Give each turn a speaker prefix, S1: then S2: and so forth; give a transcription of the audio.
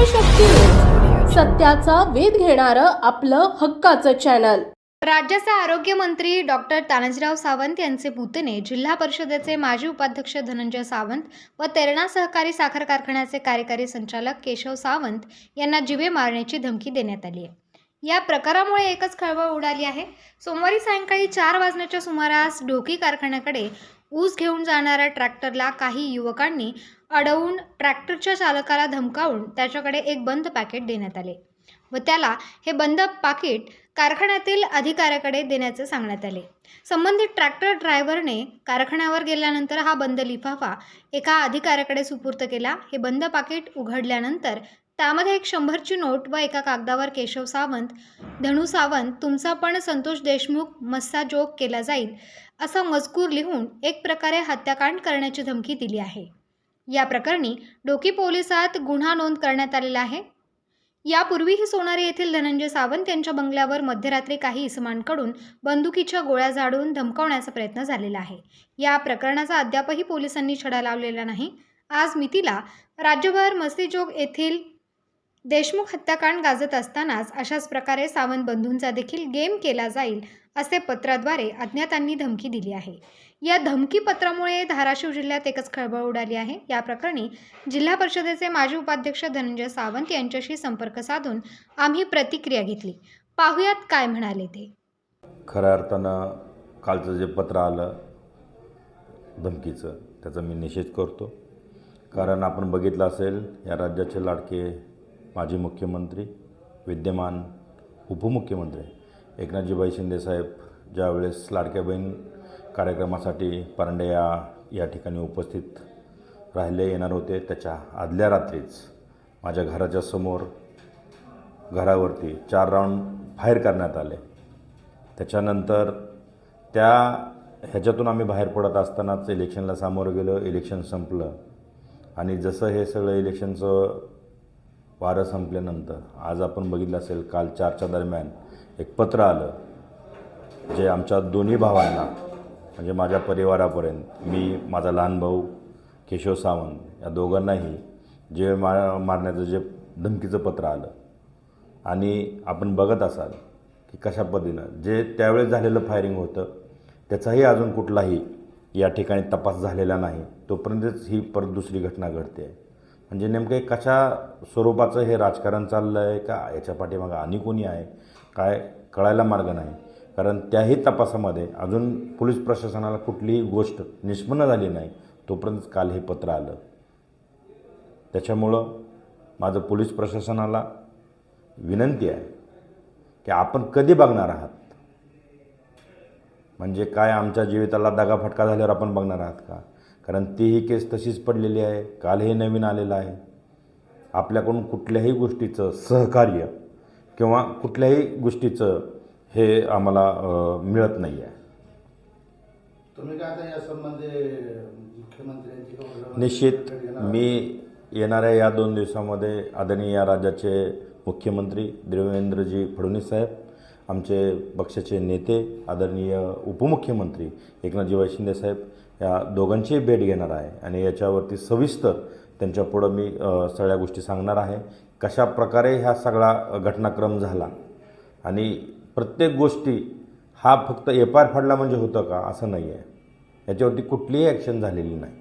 S1: लोकशक्ती सत्याचा वेध घेणारं आपलं हक्काचं चॅनल
S2: राज्याचे आरोग्यमंत्री डॉक्टर तानाजीराव सावंत यांचे पुतणे जिल्हा परिषदेचे माजी उपाध्यक्ष धनंजय सावंत व तेरणा सहकारी साखर कारखान्याचे कार्यकारी संचालक केशव सावंत यांना जिवे मारण्याची धमकी देण्यात आली आहे. या प्रकारामुळे एकच खळबळ उडाली आहे. सोमवारी सायंकाळी चार वाजण्याच्या सुमारास ढोकी कारखान्याकडे ऊस घेऊन जाणाऱ्या ट्रॅक्टरला काही युवकांनी अडवून ट्रॅक्टरच्या चालकाला धमकावून त्याच्याकडे एक बंद पॅकेट देण्यात आले व त्याला हे बंद पाकिट कारखान्यातील अधिकाऱ्याकडे देण्याचे सांगण्यात आले. संबंधित ट्रॅक्टर ड्रायव्हरने कारखान्यावर गेल्यानंतर हा बंद लिफाफा एका अधिकाऱ्याकडे सुपूर्त केला. हे बंद पाकिट उघडल्यानंतर त्यामध्ये एक शंभरची नोट व एका कागदावर केशव सावंत धनू सावंत तुमचा पण संतोष देशमुख मस्सा जोग केला जाईल असा मजकूर लिहून एक प्रकारे हत्याकांड करण्याची धमकी दिली आहे. या प्रकरणी डोकी पोलिसात गुन्हा नोंद करण्यात आलेला आहे. यापूर्वीही सोनारी येथील धनंजय सावंत यांच्या बंगल्यावर मध्यरात्री काही इसमांकडून बंदुकीच्या गोळ्या झाडून धमकावण्याचा प्रयत्न झालेला आहे. या प्रकरणाचा अद्यापही पोलिसांनी छडा लावलेला नाही. आज मितीला राज्यभर मस्तीजोग येथील देशमुख हत्याकांड गाजत असतानाच अशाच प्रकारे सावंत बंधूंचा देखील गेम केला जाईल असे पत्राद्वारे अज्ञातांनी धमकी दिली आहे. या धमकी पत्रामुळे धाराशिव जिल्ह्यात एकच खळबळ उडाली आहे. या प्रकरणी जिल्हा परिषदेचे माजी उपाध्यक्ष धनंजय सावंत यांच्याशी संपर्क साधून आम्ही प्रतिक्रिया घेतली. पाहुयात काय म्हणाले ते.
S3: खऱ्या अर्थानं कालचं जे पत्र आलं धमकीचं त्याचा मी निषेध करतो. कारण आपण बघितलं असेल या राज्याचे लाडके माजी मुख्यमंत्री विद्यमान उपमुख्यमंत्री एकनाथजीबाई शिंदेसाहेब ज्यावेळेस लाडक्या बहीण कार्यक्रमासाठी पारंडे या या ठिकाणी उपस्थित राहिले येणार होते त्याच्या आदल्या रात्रीच माझ्या घराच्या समोर घरावरती चार राऊंड फायर करण्यात आले. त्याच्यानंतर त्या ह्याच्यातून आम्ही बाहेर पडत असतानाच इलेक्शनला सामोरं गेलो इलेक्शन संपलं. आणि जसं हे सगळं इलेक्शनचं वारं संपल्यानंतर आज आपण बघितलं असेल काल चारच्या दरम्यान एक पत्र आलं जे आमच्या दोन्ही भावांना म्हणजे माझ्या परिवारापर्यंत मी माझा लहान भाऊ केशव सावंत या दोघांनाही जे मा मारण्याचं जे धमकीचं पत्र आलं. आणि आपण बघत असाल की कशा पद्धतीनं जे त्यावेळेस झालेलं फायरिंग होतं त्याचाही अजून कुठलाही या ठिकाणी तपास झालेला नाही. तोपर्यंतच ही परत दुसरी घटना घडते. म्हणजे नेमकं कशा स्वरूपाचं हे राजकारण चाललं आहे का याच्या पाठीमागं आणि कोणी आहे? काय कळायला मार्ग नाही. कारण त्याही तपासामध्ये अजून पोलीस प्रशासनाला कुठलीही गोष्ट निष्पन्न झाली नाही तोपर्यंत काल हे पत्र आलं. त्याच्यामुळं माझं पोलीस प्रशासनाला विनंती आहे की आपण कधी बघणार आहात? म्हणजे काय आमच्या जीविताला दगाफटका झाल्यावर आपण बघणार आहात का? कारण ती ही केस तशीच पडलेली आहे काल हे नवीन आलेलं आहे आपल्याकडून कुठल्याही गोष्टीचं सहकार्य किंवा कुठल्याही गोष्टीचं हे आम्हाला मिळत नाही आहे
S4: तुम्ही काय आता मुख्यमंत्र्यांची
S3: निश्चित? मी येणाऱ्या या दोन दिवसामध्ये आदरणीय या राज्याचे मुख्यमंत्री देवेंद्रजी फडणवीस साहेब आमचे पक्षाचे नेते आदरणीय उपमुख्यमंत्री एकनाथजीवाई शिंदे साहेब या दोघांचीही भेट घेणार आहे. आणि याच्यावरती सविस्तर त्यांच्यापुढं मी सगळ्या गोष्टी सांगणार आहे. कशा प्रकारे ह्या सगळा घटनाक्रम झाला? आणि प्रत्येक गोष्टी हा फक्त एफ आय आर फाडला म्हणजे होतं का? असं नाही आहे याच्यावरती कुठलीही ॲक्शन झालेली नाही.